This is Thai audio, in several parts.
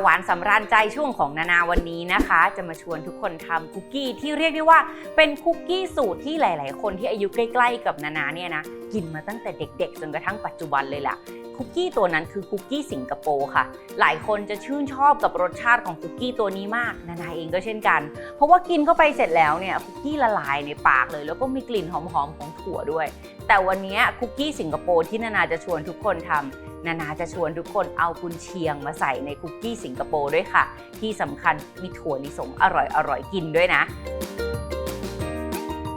หวานสำราญใจช่วงของนานาวันนี้นะคะ จะมาชวนทุกคนทำคุกกี้ที่เรียกได้ว่าเป็นคุกกี้สูตรที่หลาย ๆ คนที่อายุใกล้ ๆ กับนานาเนี่ยนะกินมาตั้งแต่เด็ก ๆ จนกระทั่งปัจจุบันเลยล่ะคุกกี้ตัวนั้นคือคุกกี้สิงคโปร์ค่ะ หลายคนจะชื่นชอบกับรสชาติของคุกกี้ตัวนี้มาก นานาเองก็เช่นกัน เพราะว่ากินเข้าไปเสร็จแล้วเนี่ยคุกกี้ละลายในปากเลย แล้วก็มีกลิ่นหอมๆของถั่วด้วย แต่วันนี้คุกกี้สิงคโปร์ที่นานาจะชวนทุกคนทำ นานาจะชวนทุกคนเอากุนเชียงมาใส่ในคุกกี้สิงคโปร์ด้วยค่ะ ที่สำคัญมีถั่วลิสงอร่อยอร่อยกินด้วยนะ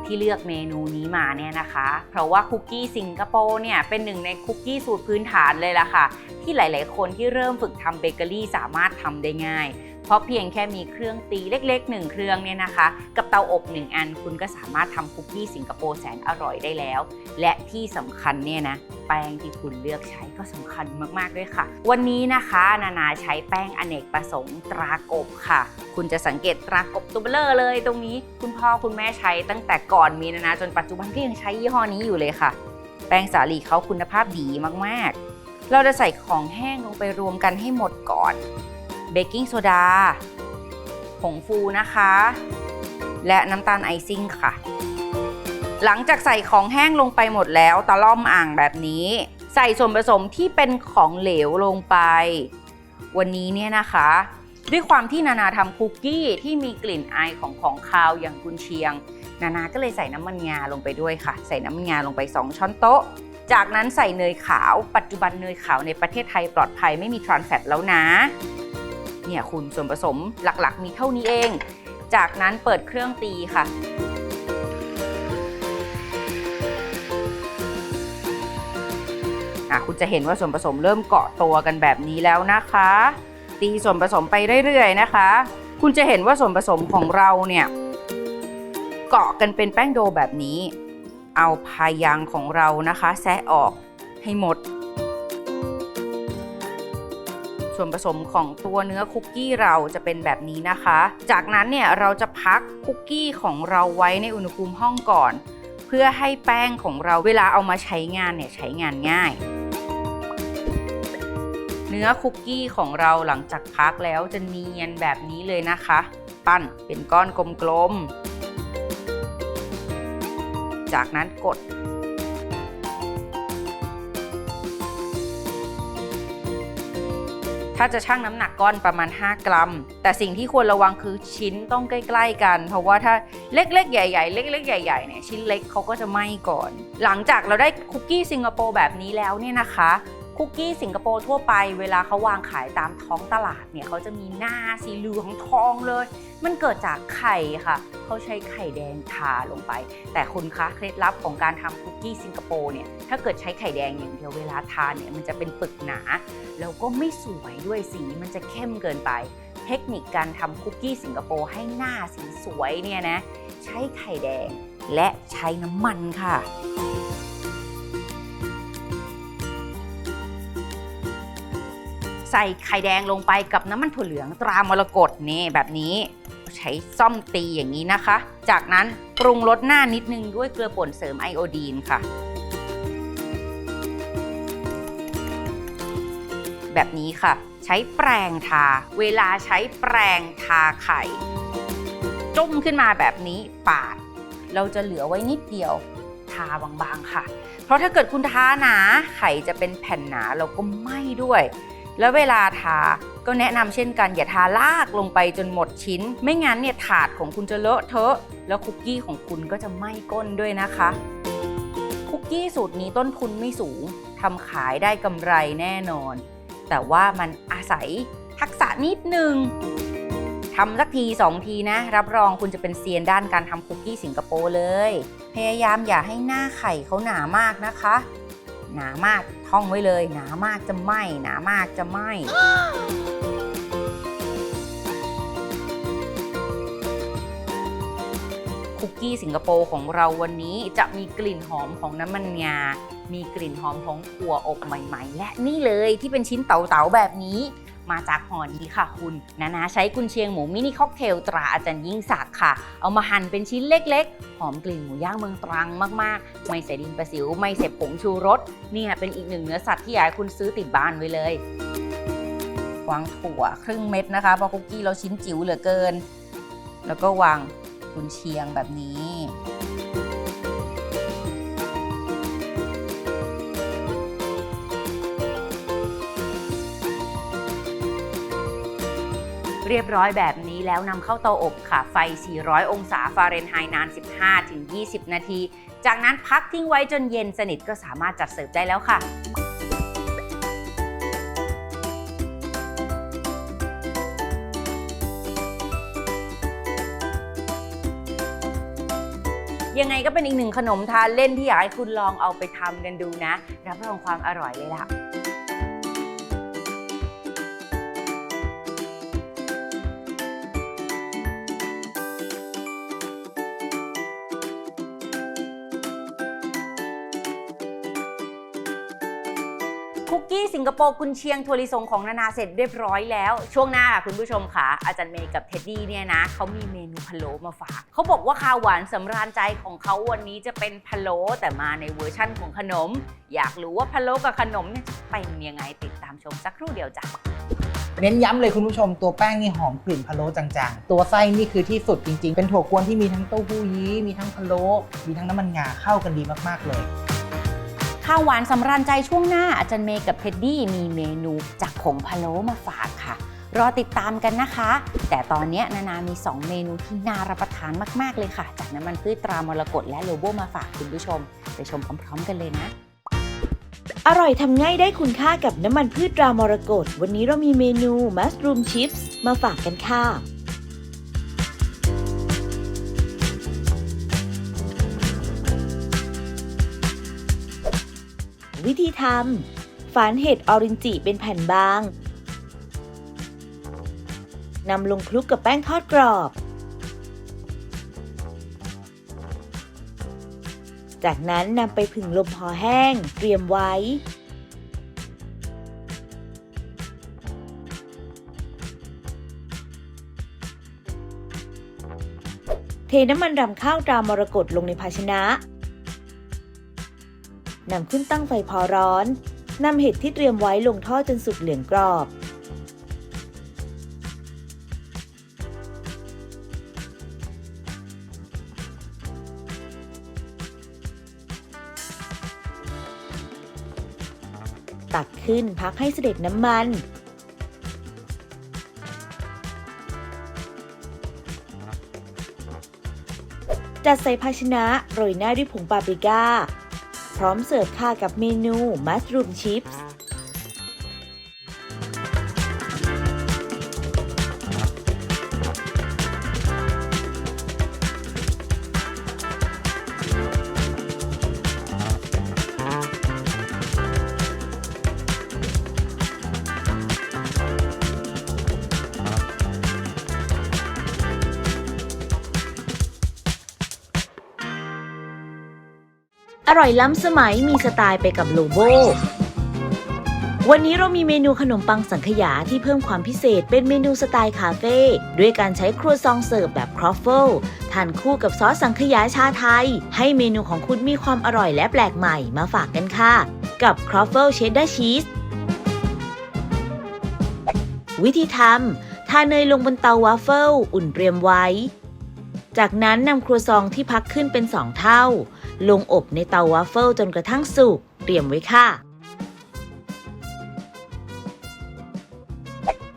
ที่เลือกเมนูนี้มาเนี่ยนะคะ เพราะว่าคุกกี้สิงคโปร์เนี่ยเป็นหนึ่งในคุกกี้สูตรพื้นฐานเลยล่ะค่ะ ที่หลาย ๆ คนที่เริ่มฝึกทำเบเกอรี่สามารถทำได้ง่าย เพราะเพียงแค่มีเครื่องตีเล็กๆ 1 เครื่องเนี่ยนะคะ กับเตาอบ 1 อันคุณก็สามารถทำคุกกี้สิงคโปร์แสนอร่อยได้แล้ว และที่สำคัญเนี่ยนะแป้งที่คุณเลือกใช้ก็สำคัญมากๆด้วยค่ะ วันนี้นะคะนานาใช้แป้งอเนกประสงค์ตรากบค่ะ คุณจะสังเกตตรากบตัวเบลอเลยตรงนี้คุณพ่อคุณแม่ใช้ตั้งแต่ก่อนมีนานาจนปัจจุบันก็ยังใช้ยี่ห้อนี้อยู่เลยค่ะ แป้งสาลีเขาคุณภาพดีมากๆ เราจะใส่ของแห้งลงไปรวมกันให้หมดก่อน เบกกิ้งโซดา ผงฟูนะคะ และน้ำตาลไอซิ่งค่ะ หลังจากใส่ของแห้งลงไปหมดแล้วตะล่อมอ่างแบบนี้ ใส่ส่วนผสมที่เป็นของเหลวลงไป วันนี้เนี่ยนะคะ ด้วยความที่นานาทำคุกกี้ที่มีกลิ่นอายของของคาวอย่างกุนเชียง นานาก็เลยใส่น้ำมันงาลงไปด้วยค่ะ ใส่น้ำมันงาลงไป 2 ช้อนโต๊ะจากนั้นใส่เนยขาว ปัจจุบันเนยขาวในประเทศไทยปลอดภัยไม่มีทรานแฟตแล้วนะ เนี่ยคุณส่วนผสมหลักๆ มีเท่านี้เอง จากนั้นเปิดเครื่องตีค่ะอะคุณจะเห็นว่าส่วนผสมเริ่มเกาะตัวกันแบบนี้แล้วนะคะ ตีส่วนผสมไปเรื่อยๆนะคะ คุณจะเห็นว่าส่วนผสมของเราเนี่ยเกาะกันเป็นแป้งโดแบบนี้ เอาพายางของเรานะคะ แซะออกให้หมด ส่วนผสมของตัวเนื้อคุกกี้เราจะเป็นแบบนี้นะคะ จากนั้นเนี่ยเราจะพักคุกกี้ของเราไว้ในอุณหภูมิห้องก่อน เพื่อให้แป้งของเราเวลาเอามาใช้งานเนี่ยใช้งานง่าย เนื้อคุกกี้ของเราหลังจากพักแล้วจะเนียนแบบนี้เลยนะคะ ปั้นเป็นก้อนกลมๆจากนั้นกด ถ้าจะชั่งน้ำหนักก้อนประมาณ 5 กรัม แต่สิ่งที่ควรระวังคือชิ้นต้องใกล้ ๆ กัน เพราะว่าถ้าเล็กๆ ใหญ่ ๆ เล็กๆ ใหญ่ๆ เนี่ยชิ้นเล็กเขาก็จะไหม้ก่อน หลังจากเราได้คุกกี้สิงคโปร์แบบนี้แล้วเนี่ยนะคะ คุกกี้สิงคโปร์ทั่วไป เวลาเขาวางขายตามท้องตลาดเนี่ยเขาจะมีหน้าสีเหลืองทองเลย มันเกิดจากไข่ค่ะ เขาใช้ไข่แดงทาลงไป แต่คุณคะเคล็ดลับของการทำคุกกี้สิงคโปร์เนี่ยถ้าเกิดใช้ไข่แดงอย่างเดียวเวลาทานเนี่ยมันจะเป็นปึกหนา แล้วก็ไม่สวยด้วยสีมันจะเข้มเกินไป เทคนิคการทำคุกกี้สิงคโปร์ให้หน้าสีสวยเนี่ยนะใช้ไข่แดงและใช้น้ำมันค่ะ ใส่ไข่แดงลงไปกับน้ำมันถั่วเหลืองตรามรกตนี่แบบนี้ ใช้ซ่อมตีอย่างนี้นะคะ จากนั้นปรุงรสหน้านิดนึงด้วยเกลือป่นเสริมไอโอดีนค่ะ แบบนี้ค่ะ ใช้แปรงทา เวลาใช้แปรงทาไข่ จุ่มขึ้นมาแบบนี้ปาด เราจะเหลือไว้นิดเดียวทาบางๆค่ะ เพราะถ้าเกิดคุณทาหนาไข่จะเป็นแผ่นหนาแล้วก็ไหม้ด้วย แล้วเวลาทาก็แนะนำเช่นกันอย่าทาลากลงไปจนหมดชิ้น ไม่งั้นเนี่ยถาดของคุณจะเลอะเทอะ แล้วคุกกี้ของคุณก็จะไหม้ก้นด้วยนะคะ คุกกี้สูตรนี้ต้นทุนไม่สูงทำขายได้กำไรแน่นอน แต่ว่ามันอาศัยทักษะนิดนึงทำสักทีสองทีนะ รับรองคุณจะเป็นเซียนด้านการทำคุกกี้สิงคโปร์เลย พยายามอย่าให้หน้าไข่เขาหนามากนะคะ หนามากท่องไว้เลย หนามากจะไหมหนามากจะไหมคุกกี้สิงคโปร์ของเราวันนี้จะมีกลิ่นหอมของน้ำมันงา มีกลิ่นหอมของถั่วอบใหม่ ๆ และนี่เลยที่เป็นชิ้นเต๋าๆแบบนี้ มาจากห่อนี้ค่ะคุณนานาใช้กุนเชียงหมูมินิค็อกเทลตราอาจารย์ยิ่งศักดิ์ค่ะ เอามาหั่นเป็นชิ้นเล็กๆ หอมกลิ่นหมูย่างเมืองตรังมากๆ ไม่ใส่ดินประสิว ไม่ใส่ผงชูรส เนี่ยเป็นอีกหนึ่งเนื้อสัตว์ที่อยากให้คุณซื้อติดบ้านไว้เลยวางถั่วครึ่งเม็ดนะคะเพราะคุกกี้เราชิ้นจิ๋วเหลือเกิน แล้วก็วางกุนเชียงแบบนี้ เรียบร้อยแบบนี้แล้วนำเข้าเตาอบค่ะ ไฟ 400 องศาฟาเรนไฮต์นาน 15-20 นาที จากนั้นพักทิ้งไว้จนเย็นสนิทก็สามารถจัดเสิร์ฟได้แล้วค่ะยังไงก็เป็นอีกหนึ่งขนมทานเล่นที่อยากให้คุณลองเอาไปทำกันดูนะ รับรองความอร่อยเลยล่ะ คุกกี้สิงคโปร์กุนเชียงถั่วลิสงของนานาเสร็จเรียบร้อยแล้ว ช่วงหน้าค่ะคุณผู้ชมค่ะอาจารย์เมย์กับเท็ดดี้เนี่ยนะเขามีเมนูพะโล้มาฝากเขาบอกว่าคาวหวานสำราญใจของเขาวันนี้จะเป็นพะโล้แต่มาในเวอร์ชั่นของขนม อยากรู้ว่าพะโล้กับขนมเนี่ยจะเป็นยังไงติดตามชมสักครู่เดียวจ้ะเน้นย้ำเลยคุณผู้ชมตัวแป้งนี่หอมกลิ่นพะโล้จางๆ ตัวไส้นี่คือที่สุดจริงๆ เป็นถั่วกวนที่มีทั้งเต้าหู้ยี้มีทั้งพะโล้มีทั้งน้ำมันงาเข้ากันดีมากๆเลย ข้าวหวานสำราญใจช่วงหน้าอาจารย์เมย์กับเท็ดดี้มีเมนูจากผงพะโล้มาฝากค่ะ รอติดตามกันนะคะ แต่ตอนนี้นานามี 2 เมนูที่น่ารับประทานมาก ๆ เลยค่ะ จากน้ำมันพืชตรามรกตและโลโบมาฝากคุณผู้ชม ไปชมพร้อม ๆ กันเลยนะอร่อยทำง่ายได้คุณค่ากับน้ำมันพืชตรามรกตวันนี้เรามีเมนูมัสรูมชิพส์มาฝากกันค่ะ วิธีทำฝานเห็ดออรินจิเป็นแผ่นบางนำลงคลุกกับแป้งทอดกรอบ จากนั้นนำไปผึ่งลมพอแห้ง เตรียมไว้ เทน้ำมันรำข้าวตรามรกตลงในภาชนะ นำขึ้นตั้งไฟพอร้อนนำเห็ดที่เตรียมไว้ลงทอดจนสุกเหลืองกรอบ ตักขึ้นพักให้เสด็จน้ำมันจัดใส่ภาชนะโรยหน้าด้วยผงปาปริก้า พร้อมเสิร์ฟค่ะกับเมนูมัสรูมชิพส์ อร่อยล้ำสมัยมีสไตล์ไปกับโลโบ วันนี้เรามีเมนูขนมปังสังขยาที่เพิ่มความพิเศษเป็นเมนูสไตล์คาเฟ่ด้วยการใช้ครัวซองเสิร์ฟแบบครอฟเฟิลทานคู่กับซอสสังขยาชาไทย ให้เมนูของคุณมีความอร่อยและแปลกใหม่มาฝากกันค่ะ กับครอฟเฟิลเชดดาร์ชีสวิธีทำทาเนยลงบนเตาวาฟเฟิลอุ่นเตรียมไว้ จากนั้นนำครัวซองที่พักขึ้นเป็น2เท่า ลงอบในเตาวาฟเฟิลจนกระทั่งสุก เตรียมไว้ค่ะ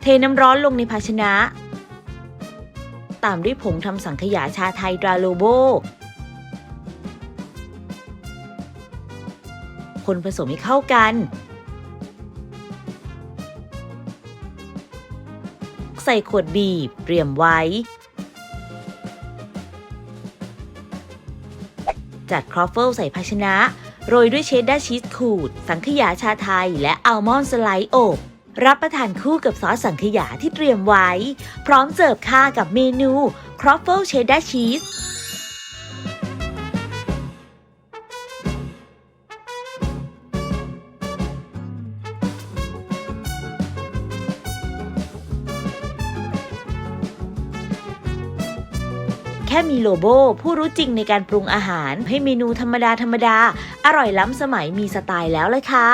เทน้ำร้อนลงในภาชนะ ตามด้วยผงทำสังขยาชาไทยดราโลโบ คนผสมให้เข้ากัน ใส่ขวดบีบเตรียมไว้ จัดครอฟเฟิลใส่ภาชนะ โรยด้วยเชดดาร์ชีสขูด สังขยาชาไทย และอัลมอนด์สไลด์อบรับประทานคู่กับซอสสังขยาที่เตรียมไว้ พร้อมเสิร์ฟค่ากับเมนูครอฟเฟิลเชดดาร์ชีส แค่มีโลโบผู้รู้จริงในการปรุงอาหาร ให้เมนูธรรมดาธรรมดา อร่อยล้ำสมัยมีสไตล์แล้วเลยค่ะ